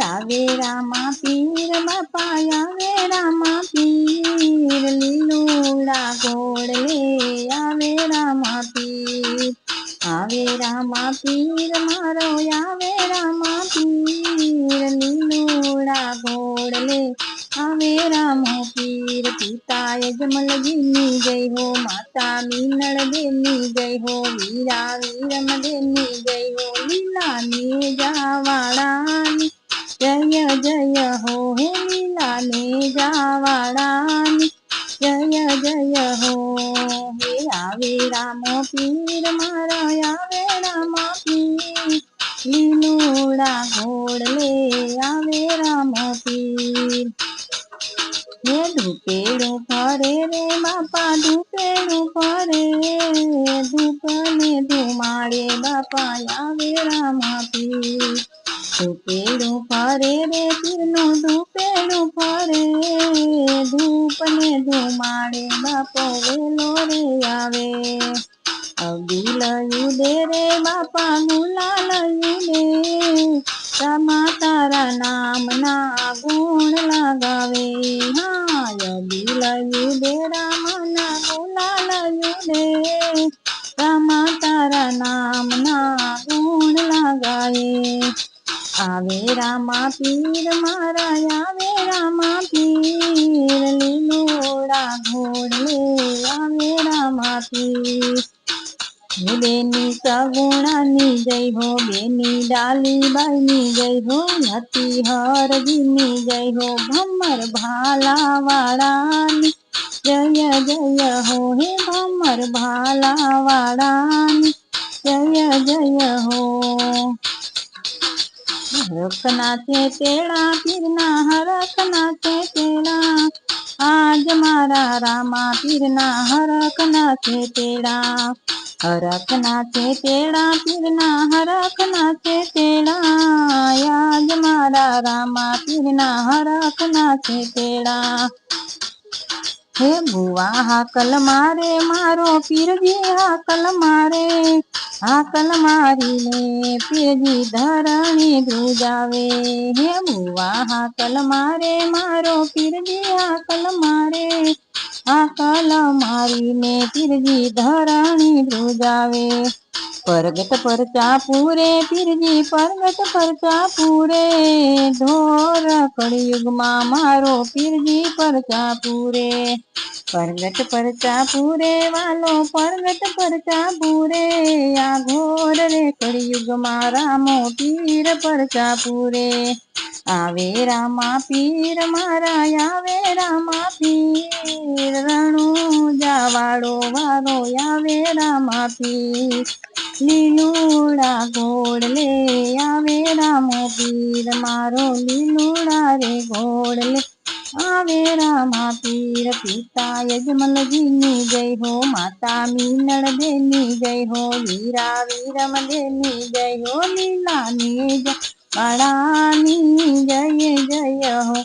આવે રામા પીર બાપા આવે રામા પીર લીલુડા ઘોડલે આવે રામા પીર આવે રામા પીર મારો આવે રામા પીર લીલુડા ઘોડલે આવે રામો પીર પિતા યજમલજીની જય હો માતા મીનળ દેની જય હો વીરા વીરમ દેની જય હો લીલા ને જાવાળાની ને जय જય હો. હે આવે રામો પીર, મારા આવે રામા પીર. લીલુડા ઘોડલે આવે રામો પીર. હે ધૂપેડું ફરે રે, બાપા ધૂપેડું ફરે ધૂપ ને ધુમાડે બાપા આવે રામા પીર. ધૂપેડું ફરે રે પીરનું ધૂપેડું ફરે ધુમાડે બાપો વેલો રે આવે અગી લયું દે રે બાપા ગુલા લયું દે રામા તારા નામના ગુણ લગાવે હા અગી લયું દે રામના ગુલા લયું દે રામા તારા નામના ગુણ લગાવે આવે રામા પીર મારા, આવે રામા પીર બેની સગુણાની જય હો બેની ડાલીબાઈની જય હો હતી હરજીની જય હો ભમર ભાલાવાળાની જય જય હો હે ભમર ભાલાવાળાની જય જય હો હરખના છે તેડા પીરના હરખના છે તેડા આજ મારા રામા પીરના हरखना से तेरा हरख हरखना थे तेरा याद मारा रामा पीरना हरखना थे तेरा हे बुआ, हाकल मारे, मारो फिर जी हाकल मारे। हाकल मारी ले फिर जी धरणी जावे हे बुआ, हाकल मारे, मारो फिर जी हाकल मारे। હાકલ મારીને પીરજી ધરણી ધ્રુજાવે પરગટ પરચા પૂરે પીરજી પરગટ પરચા પૂરે ઢોર કળિયુગમાં મારો પીરજી પરચા પૂરે પરગટ પરચા પૂરે વાલો પરગટ પરચા પૂરે આ ઘોર રે કળિયુગમાં રામો પીર પરચા પૂરે આવે રામા પીર, મારા આવે રામા પીર. રણુ જાવાળો વારો આવે રામા પીર. લીલુડા ઘોડલે આવે રામો પીર. મારો લીલુડા રે ઘોડલે આવે રામા પીર. પિતા યજમલજીની જય હો, માતા મીનળ દેની જય હો, વીરા વીરમ દેની જય હો લીલા ની જય બાળાની જય જય હો.